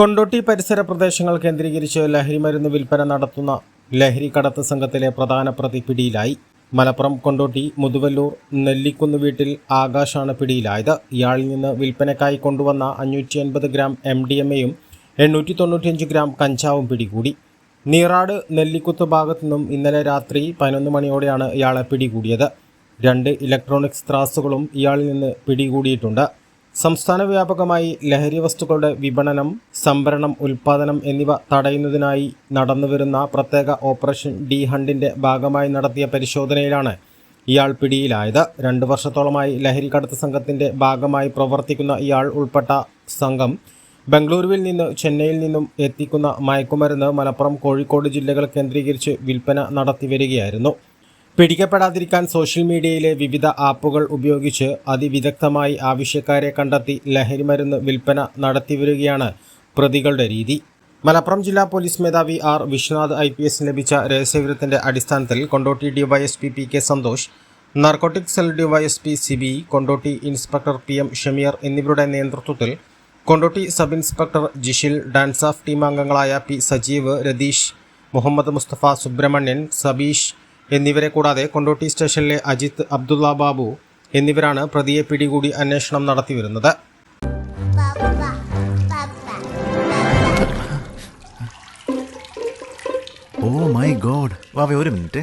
കൊണ്ടോട്ടി പരിസര പ്രദേശങ്ങൾ കേന്ദ്രീകരിച്ച് ലഹരി മരുന്ന് വിൽപ്പന നടത്തുന്ന ലഹരി കടത്ത് സംഘത്തിലെ പ്രധാന പ്രതി പിടിയിലായി. മലപ്പുറം കൊണ്ടോട്ടി മുതുവല്ലൂർ നെല്ലിക്കുന്ന് വീട്ടിൽ ആകാശാണ് പിടിയിലായത്. ഇയാളിൽ നിന്ന് വിൽപ്പനക്കായി കൊണ്ടുവന്ന അഞ്ഞൂറ്റി അൻപത് ഗ്രാം എം ഡി എം എയും എണ്ണൂറ്റി തൊണ്ണൂറ്റിയഞ്ച് ഗ്രാം കഞ്ചാവും പിടികൂടി. നീറാട് നെല്ലിക്കുത്ത് ഭാഗത്തു നിന്നും ഇന്നലെ രാത്രി പതിനൊന്ന് മണിയോടെയാണ് ഇയാളെ പിടികൂടിയത്. രണ്ട് ഇലക്ട്രോണിക്സ് ത്രാസുകളും ഇയാളിൽ നിന്ന് പിടികൂടിയിട്ടുണ്ട്. സംസ്ഥാന വ്യാപകമായി ലഹരി വസ്തുക്കളുടെ വിപണനം സംഭരണം ഉൽപാദനം എന്നിവ തടയുന്നതിനായി നടന്നുവരുന്ന പ്രത്യേക ഓപ്പറേഷൻ ഡി ഹണ്ടിന്റെ ഭാഗമായി നടത്തിയ പരിശോധനയിലാണ് ഇയാൾ പിടിയിലായത്. രണ്ടു വർഷത്തോളമായി ലഹരി കടത്ത് സംഘത്തിന്റെ ഭാഗമായി പ്രവർത്തിക്കുന്ന ഇയാൾ ഉൾപ്പെട്ട സംഘം ബംഗളൂരുവിൽ നിന്ന് ചെന്നൈയിൽ നിന്നും എത്തിക്കുന്ന മയക്കുമരുന്ന് മലപ്പുറം കോഴിക്കോട് ജില്ലകൾ കേന്ദ്രീകരിച്ച് വിൽപ്പന നടത്തി വരികയായിരുന്നു. പിടിക്കപ്പെടാതിരിക്കാൻ സോഷ്യൽ മീഡിയയിലെ വിവിധ ആപ്പുകൾ ഉപയോഗിച്ച് അതിവിദഗ്ധമായി ആവശ്യക്കാരെ കണ്ടെത്തി ലഹരിമരുന്ന് വിൽപ്പന നടത്തിവരികയാണ് പ്രതികളുടെ രീതി. മലപ്പുറം ജില്ലാ പോലീസ് മേധാവി R Vishwanath I P S ലഭിച്ച രഹസ്യവിവരത്തിന്റെ അടിസ്ഥാനത്തിൽ Kondotty DYSP P K Santhosh narcotic cell DYSP Sibi Kondotty inspector P M Shameer എന്നിവരുടെ നേതൃത്വത്തിൽ Kondotty sub inspector Jishil DANSAF team അംഗങ്ങളായ പി സജീവ് രതീഷ് മുഹമ്മദ് മുസ്തഫ സുബ്രഹ്മണ്യൻ സബീഷ് എന്നിവരെ കൂടാതെ കൊണ്ടോട്ടി സ്റ്റേഷനിലെ അജിത് അബ്ദുള്ള ബാബു എന്നിവരാണ് പ്രതിയെ പിടികൂടി അന്വേഷണം നടത്തിവരുന്നത് ഓ മൈ ഗോഡ് ഒരു minute.